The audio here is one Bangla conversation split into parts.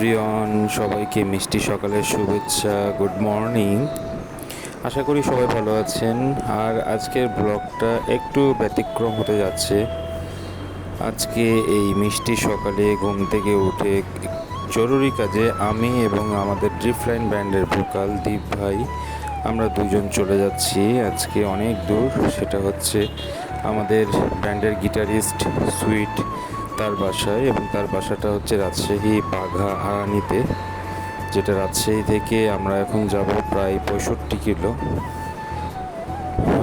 এভরিওয়ান, সবাইকে মিষ্টি সকালের শুভেচ্ছা, গুড মর্নিং। আশা করি সবাই ভালো আছেন। আর আজকের ব্লগটা একটু ব্যতিক্রম হতে যাচ্ছে। আজকে এই মিষ্টি সকালে ঘুম থেকে উঠে জরুরি কাজে আমি এবং আমাদের ড্রিফলাইন ব্যান্ডের ভোকাল দীপ ভাই, আমরা দুজন চলে যাচ্ছি আজকে অনেক দূর। সেটা হচ্ছে আমাদের ব্যান্ডের গিটারিস্ট সুইট তার বাসায় এবং তার বাসাটা হচ্ছে রাজশাহী বাঘা আড়ানিতে, যেটা রাজশাহী থেকে আমরা এখন যাব প্রায় পঁয়ষট্টি কিলো।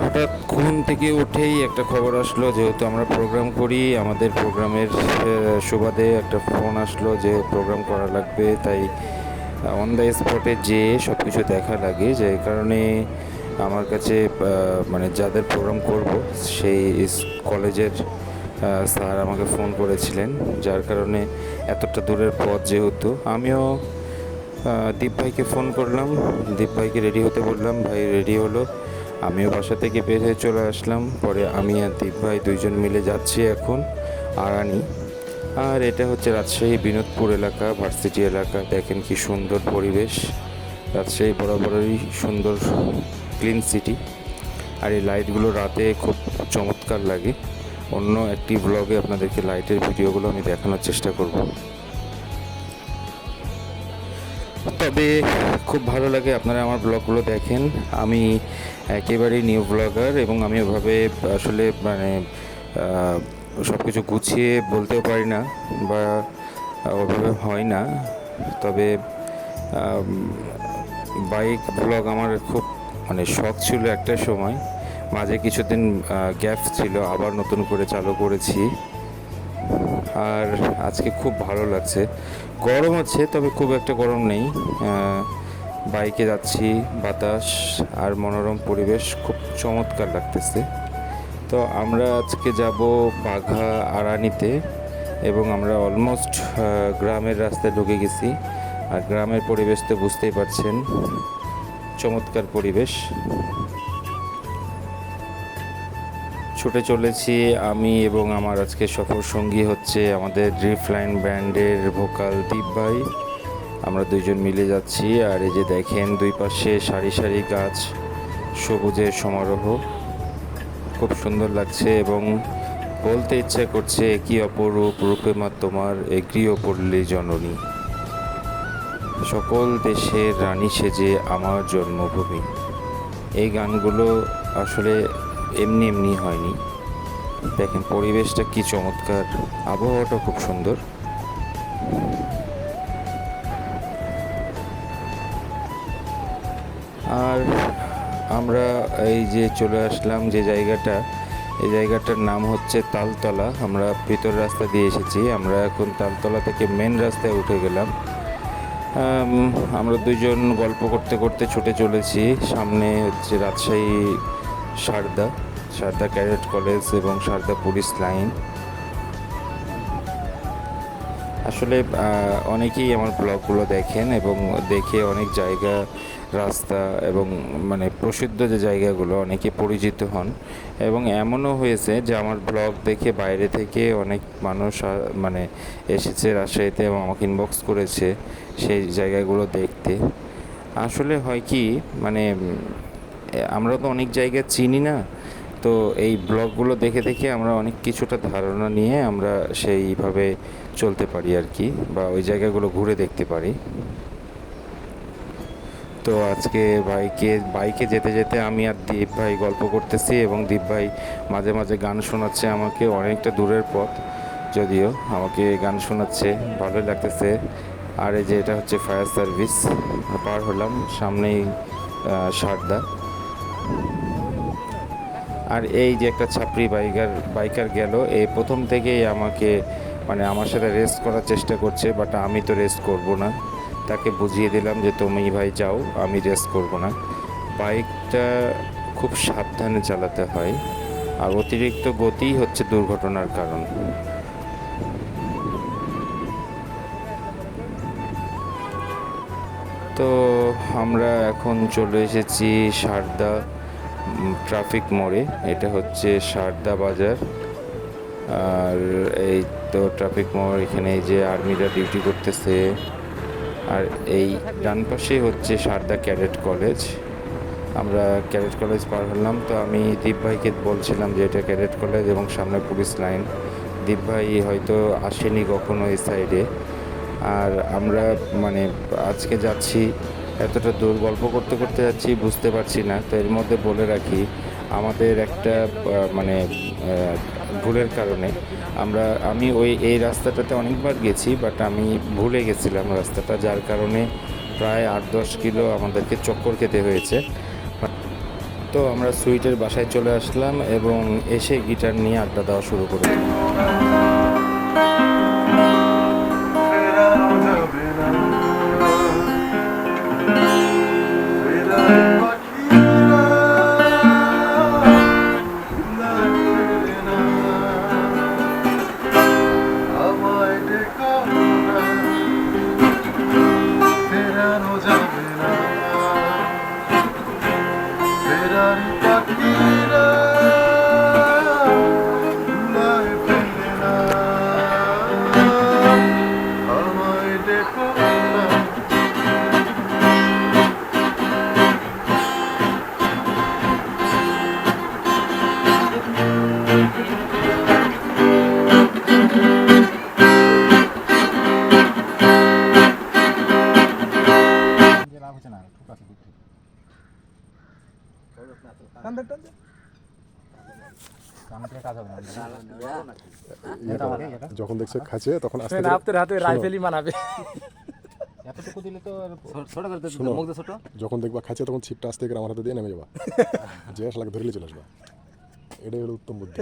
হঠাৎ ঘুম থেকে উঠেই একটা খবর আসলো, যেহেতু আমরা প্রোগ্রাম করি, আমাদের প্রোগ্রামের সুবাদে একটা ফোন আসলো যে প্রোগ্রাম করা লাগবে, তাই অন দ্য স্পটে যেয়ে সব কিছু দেখা লাগে, যে কারণে আমার কাছে মানে যাদের প্রোগ্রাম করব, সেই কলেজের স্যার আমাকে ফোন করেছিলেন, যার কারণে এতটা দূরের পথ যেহেতু। আমিও দীপ ভাইকে ফোন করলাম, দীপ ভাইকে রেডি হতে বললাম, ভাই রেডি হলো। আমিও বাসা থেকে বের হয়ে চলে আসলাম। পরে আমি আর দীপ ভাই দুইজন মিলে যাচ্ছি এখন আরানি আর এটা হচ্ছে রাজশাহী বিনোদপুর এলাকা, ভার্সিটি এলাকা। দেখেন কি সুন্দর পরিবেশ। রাজশাহী বরাবরই সুন্দর ক্লিন সিটি আর এই লাইটগুলো রাতে খুব চমৎকার লাগে। অন্য একটি ব্লগে আপনাদেরকে লাইটের ভিডিওগুলো আমি দেখানোর চেষ্টা করব। তবে খুব ভালো লাগে আপনারা আমার ব্লগগুলো দেখেন। আমি একেবারেই নিউ ব্লগার এবং আমি ওভাবে আসলে মানে সব কিছু গুছিয়ে বলতেও পারি না বা ওভাবে হয় না। তবে বাইক ব্লগ আমার খুব মানে শখ ছিল একটা সময়। মাঝে কিছুদিন গ্যাপ ছিল, আবার নতুন করে চালু করেছি। আর আজকে খুব ভালো লাগছে। গরম আছে, তবে খুব একটা গরম নেই। বাইকে যাচ্ছি, বাতাস আর মনোরম পরিবেশ খুব চমৎকার লাগতেছে। তো আমরা আজকে যাব বাঘা আড়ানিতে এবং আমরা অলমোস্ট গ্রামের রাস্তায় ঢুকে গেছি। আর গ্রামের পরিবেশ তো বুঝতেই পারছেন, চমৎকার পরিবেশ। ছুটে চলেছি আমি এবং আমার আজকে সফর সঙ্গী হচ্ছে আমাদের ড্রিফলাইন ব্যান্ডের ভোকাল দীপ ভাই। আমরা দুইজন মিলে যাচ্ছি আর এই যে দেখেন দুই পাশে সারি সারি গাছ, সবুজের সমারোহ। খুব সুন্দর লাগছে এবং বলতে ইচ্ছে করছে কি অপরূপ রূপে মা তোমার এ গৃহপল্লী জননী। সকল দেশের রানী সেজে আমার জন্মভূমি। এই গানগুলো আসলে এমনি এমনি হয়নি। দেখেন, পরিবেশটা কি চমৎকার। আবহাওয়াটা খুব সুন্দর। আর আমরা এই যে চলে আসলাম যে জায়গাটা, এই জায়গাটার নাম হচ্ছে তালতলা। আমরা ভিতর রাস্তা দিয়ে এসেছি। আমরা এখন তালতলা থেকে মেন রাস্তায় উঠে গেলাম। আমরা দুজন গল্প করতে করতে ছুটে চলেছি। সামনে হচ্ছে রাজশাহী সারদা সারদা ক্যাডেট কলেজ এবং সারদা পুলিশ লাইন। আসলে অনেকেই আমার ব্লগগুলো দেখেন এবং দেখে অনেক জায়গা, রাস্তা এবং মানে প্রসিদ্ধ যে জায়গাগুলো, অনেকে পরিচিত হন। এবং এমনও হয়েছে যে আমার ব্লগ দেখে বাইরে থেকে অনেক মানুষ মানে এসেছে রাজশাহীতে এবং আমাকে ইনবক্স করেছে সেই জায়গাগুলো দেখতে। আসলে হয় কি মানে আমরা তো অনেক জায়গা চিনি না, তো এই ব্লগগুলো দেখে দেখে আমরা অনেক কিছুটা ধারণা নিয়ে আমরা সেইভাবে চলতে পারি আর কি, বা ওই জায়গাগুলো ঘুরে দেখতে পারি। তো আজকে বাইকে বাইকে যেতে যেতে আমি আর দীপ ভাই গল্প করতেছি এবং দীপ ভাই মাঝে মাঝে গান শোনাচ্ছে আমাকে অনেকটা দূরের পথ, যদিও আমাকে গান শোনাচ্ছে, ভালোই লাগতেছে। আর এই যে এটা হচ্ছে ফায়ার সার্ভিস, পার হলাম সামনেই সারদা। আর এই যে একটা ছাপড়ি বাইকার বাইকার গেল এই প্রথম থেকেই আমাকে মানে আমার সাথে রেস করার চেষ্টা করছে বাট আমি তো রেস করব না। তাকে বুঝিয়ে দিলাম যে, তুমি ভাই যাও, আমি রেস করব না। বাইকটা খুব সাবধানে চালাতে হয়, আর অতিরিক্ত গতিই হচ্ছে দুর্ঘটনার কারণ। তো আমরা এখন চলে এসেছি সারদা ট্রাফিক মোড়ে, এটা হচ্ছে সারদা বাজার। আর এই তো ট্রাফিক মোড়, এখানে যে আর্মিরা ডিউটি করতেছে। আর এই ডান পাশে হচ্ছে সারদা ক্যাডেট কলেজ আমরা ক্যাডেট কলেজ পার হলাম, তো আমি দীপ ভাইকে বলছিলাম যে এটা ক্যাডেট কলেজ এবং সামনে পুলিশ লাইন দীপ ভাই হয়তো আসেনি কখনো এই সাইডে আর আমরা মানে আজকে যাচ্ছি এতটা দূর গল্প করতে করতে যাচ্ছি, বুঝতে পারছি না। তো এর মধ্যে বলে রাখি, আমাদের একটা মানে ভুলের কারণে আমরা, আমি ওই, এই রাস্তাটাতে অনেকবার গেছি বাট আমি ভুলে গেছিলাম রাস্তাটা, যার কারণে প্রায় আট দশ কিলো আমাদেরকে চক্কর খেতে হয়েছে। তো আমরা সুইটের বাসায় চলে আসলাম এবং এসে গিটার নিয়ে আড্ডা দেওয়া শুরু করে esperar para ti. যখন দেখছে খাচ্ছে তখন আস্তে আপনার হাতে রাইফেলই মানাবে। যখন দেখবা খাচ্ছে তখন ছিপটা আস্তে করে আমার হাতে দিয়ে নেমে যাবা। যে আসলে ধরে নিয়ে চলে আসবা। এটাই হলো উত্তম বুদ্ধি।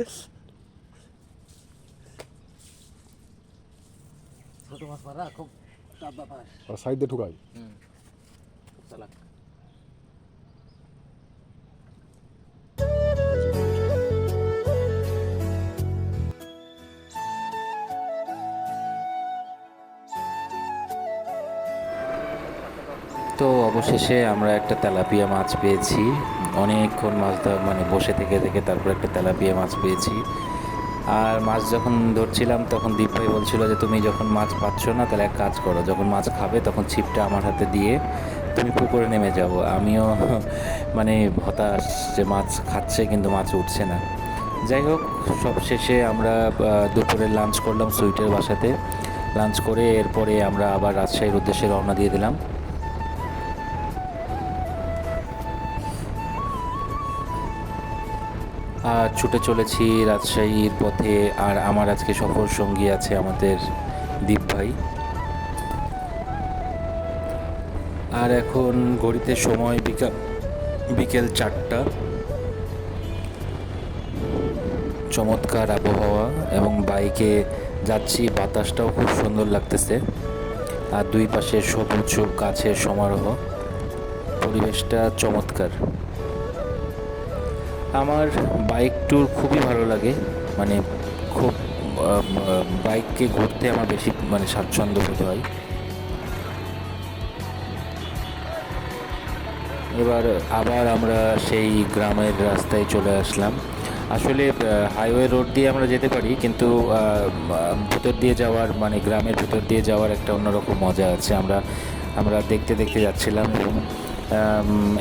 আর সাইড দিয়ে ঠুকাই তো অবশেষে আমরা একটা তেলাপিয়া মাছ পেয়েছি। অনেকক্ষণ মাছ ধরা মানে বসে থেকে থেকে তারপর একটা তেলাপিয়া মাছ পেয়েছি। আর মাছ যখন ধরছিলাম, তখন দীপ ভাই বলছিল যে, তুমি যখন মাছ পাচ্ছ না, তাহলে এক কাজ করো। যখন মাছ খাবে, তখন ছিপটা আমার হাতে দিয়ে তুমি পুকুরে নেমে যাও। আমিও মানে হতাশ যে, মাছ খাচ্ছে কিন্তু মাছ উঠছে না। যাই হোক, সব শেষে আমরা দুপুরে লাঞ্চ করলাম সুইটের বাসাতে। লাঞ্চ করে এরপরে আমরা আবার রাজশাহীর উদ্দেশ্যে রওনা দিয়ে দিলাম। ছুটে চলেছি রাজশাহীর পথে আর আমার আজকে সফর সঙ্গী আছে আমাদের দীপ ভাই। আর এখন ঘড়িতে সময় বিকাল বিকেল চারটা। চমৎকার আবহাওয়া এবং বাইকে যাচ্ছি, বাতাসটাও খুব সুন্দর লাগতেছে। আর দুই পাশে সবুজ গাছের সমারোহ। পরিবেশটা চমৎকার। আমার বাইক ট্যুর খুবই ভালো লাগে। মানে খুব বাইককে ঘুরতে আমার বেশি মানে স্বাচ্ছন্দ্য বোধ হয়। এবার আবার আমরা সেই গ্রামের রাস্তায় চলে আসলাম। আসলে হাইওয়ে রোড দিয়ে আমরা যেতে পারি, কিন্তু ভিতর দিয়ে যাওয়ার মানে গ্রামের ভিতর দিয়ে যাওয়ার একটা অন্যরকম মজা আছে। আমরা আমরা দেখতে দেখতে যাচ্ছিলাম এবং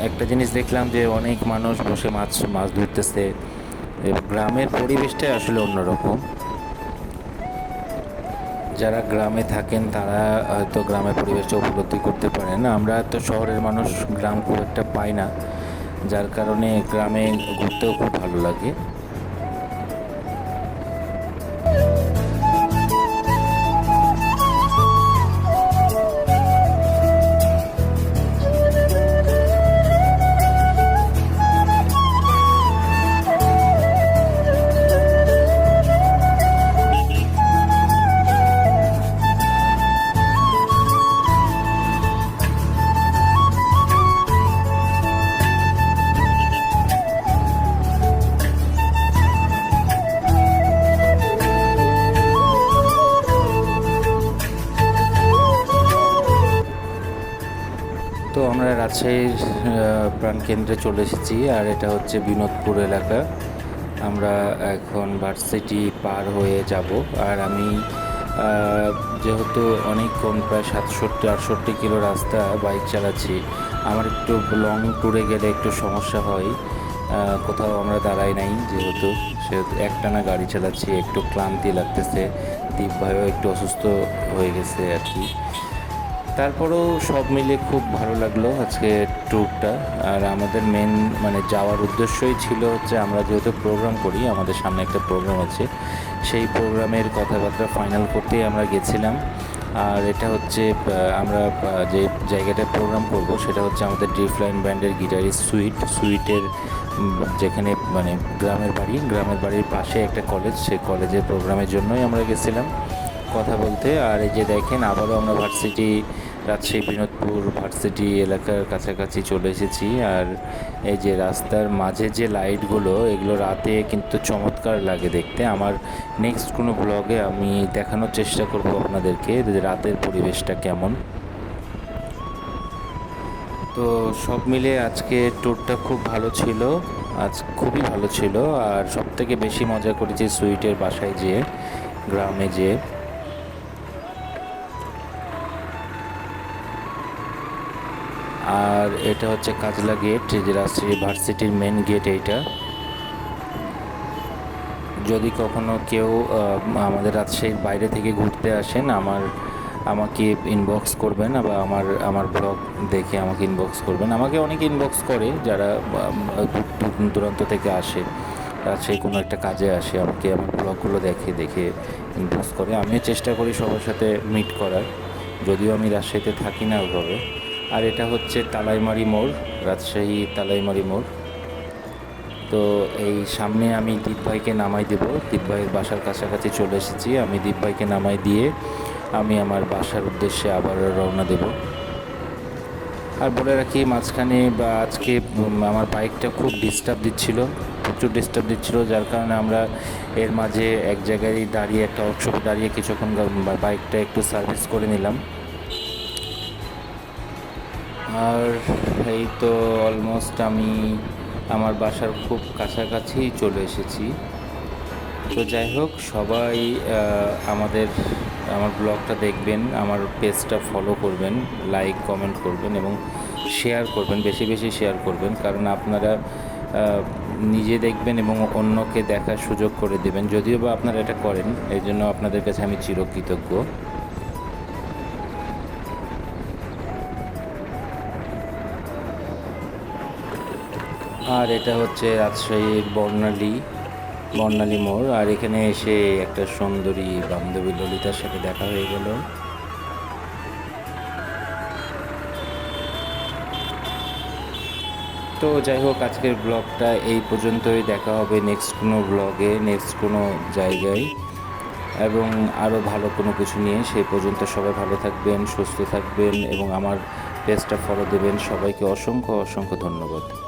একটা জিনিস দেখলাম যে অনেক মানুষ বসে মাছ মাছ ধরতেছে। গ্রামের পরিবেশটাই আসলে অন্যরকম। যারা গ্রামে থাকেন, তারা হয়তো গ্রামের পরিবেশটা উপলব্ধি করতে পারেন আমরা তো শহরের মানুষ, গ্রাম খুব একটা পাই না। যার কারণে গ্রামে ঘুরতেও খুব ভালো লাগে। রাজশাহীর প্রাণকেন্দ্রে চলে এসেছি, আর এটা হচ্ছে বিনোদপুর এলাকা। আমরা এখন ভার্সিটি পার হয়ে যাব, আর আমি যেহেতু অনেকক্ষণ প্রায় সাতষট্টি, আটষট্টি কিলো রাস্তা বাইক চালাচ্ছি, আমার একটু লং ট্যুরে গেলে একটু সমস্যা হয়। কোথাও আমরা দাঁড়াই নাই যেহেতু, সেহেতু একটানা গাড়ি চালাচ্ছি, একটু ক্লান্তি লাগতেছে, দীপ ভাইও একটু অসুস্থ হয়ে গেছে আর কি। তারপরেও সব মিলে খুব ভালো লাগল আজকে ট্যুরটা আর আমাদের মেন মানে যাওয়ার উদ্দেশ্যই ছিল হচ্ছে আমরা যেহেতু প্রোগ্রাম করি, আমাদের সামনে একটা প্রোগ্রাম আছে। সেই প্রোগ্রামের কথাবার্তা ফাইনাল করতেই আমরা গেছিলাম। আর এটা হচ্ছে আমরা যে জায়গাটায় প্রোগ্রাম করব সেটা হচ্ছে আমাদের ড্রিফলাইন ব্যান্ডের গিটারিস্ট সুইট সুইটের যেখানে মানে গ্রামের বাড়ি, গ্রামের বাড়ির পাশে একটা কলেজ সেই কলেজের প্রোগ্রামের জন্যই আমরা গেছিলাম। কথা বলতে। আর এই যে দেখেন, আবারও আমরা ভার্সিটি রাজশাহী বিনোদপুর ভার্সিটি এলাকার কাছাকাছি চলে এসেছি। আর এই যে রাস্তার মাঝে যে লাইটগুলো, এগুলো রাতে কিন্তু চমৎকার লাগে দেখতে। আমার নেক্সট কোনো ব্লগে আমি দেখানোর চেষ্টা করব আপনাদেরকে রাতের পরিবেশটা কেমন। তো সব মিলে আজকে ট্যুরটা খুব ভালো ছিল, আজ খুবই ভালো ছিল। আর সব থেকে বেশি মজা করেছি সুইটের বাসায় যেয়ে, গ্রামে যেয়ে। আর এটা হচ্ছে কাজলা গেট যে রাজশাহী ভার্সিটির মেন গেট এইটা। যদি কখনো কেউ আমাদের রাজশাহীর বাইরে থেকে ঘুরতে আসেন, আমার, আমাকে ইনবক্স করবেন বা আমার আমার ব্লগ দেখে আমাকে ইনবক্স করবেন। আমাকে অনেক ইনবক্স করে যারা দূর দূর, দূরান্ত থেকে আসে। রাজশাহী কোনো একটা কাজে আসে, আমাকে আমার ব্লগগুলো দেখে দেখে ইনবক্স করে। আমিও চেষ্টা করি সবার সাথে মিট করার। যদিও আমি রাজশাহীতে থাকি না ওইভাবে আর এটা হচ্ছে তালাইমারি মোড়, রাজশাহী তালাইমারি মোড়। তো এই সামনে আমি দীপ ভাইকে নামাই দেব। দীপ ভাইয়ের বাসার কাছাকাছি চলে এসেছি। আমি দীপ ভাইকে নামাই দিয়ে আমি আমার বাসার উদ্দেশ্যে আবার রওনা দেব। আর বলে রাখি, মাঝখানে বা আজকে আমার বাইকটা খুব ডিস্টার্ব দিচ্ছিল, প্রচুর ডিস্টার্ব দিচ্ছিল, যার কারণে আমরা এর মাঝে এক জায়গায় দাঁড়িয়ে, একটা ওয়ার্কশপে দাঁড়িয়ে কিছুক্ষণ বাইকটা একটু সার্ভিস করে নিলাম। আর এই তো অলমোস্ট আমি আমার বাসার খুব কাছাকাছি চলে এসেছি। তো যাই হোক, সবাই আমাদের, আমার ব্লগটা দেখবেন, আমার পেজটা ফলো করবেন লাইক কমেন্ট করবেন এবং শেয়ার করবেন, বেশি বেশি শেয়ার করবেন, কারণ আপনারা নিজে দেখবেন এবং অন্যকে দেখার সুযোগ করে দেবেন। যদিও বা আপনারা এটা করেন, এই জন্য আপনাদের কাছে আমি চিরকৃতজ্ঞ। আর এটা হচ্ছে রাজশাহীর বর্ণালী বর্ণালী মোড়। আর এখানে এসে একটা সুন্দরী বান্ধবী ললিতার সাথে দেখা হয়ে গেল। তো যাই হোক, আজকের ব্লগটা এই পর্যন্তই। দেখা হবে নেক্সট কোনো ব্লগে নেক্সট কোনো জায়গায়। এবং আরও ভালো কোনো কিছু নিয়ে সেই পর্যন্ত সবাই ভালো থাকবেন, সুস্থ থাকবেন এবং আমার পেজটা ফলো দেবেন। সবাইকে অসংখ্য অসংখ্য ধন্যবাদ।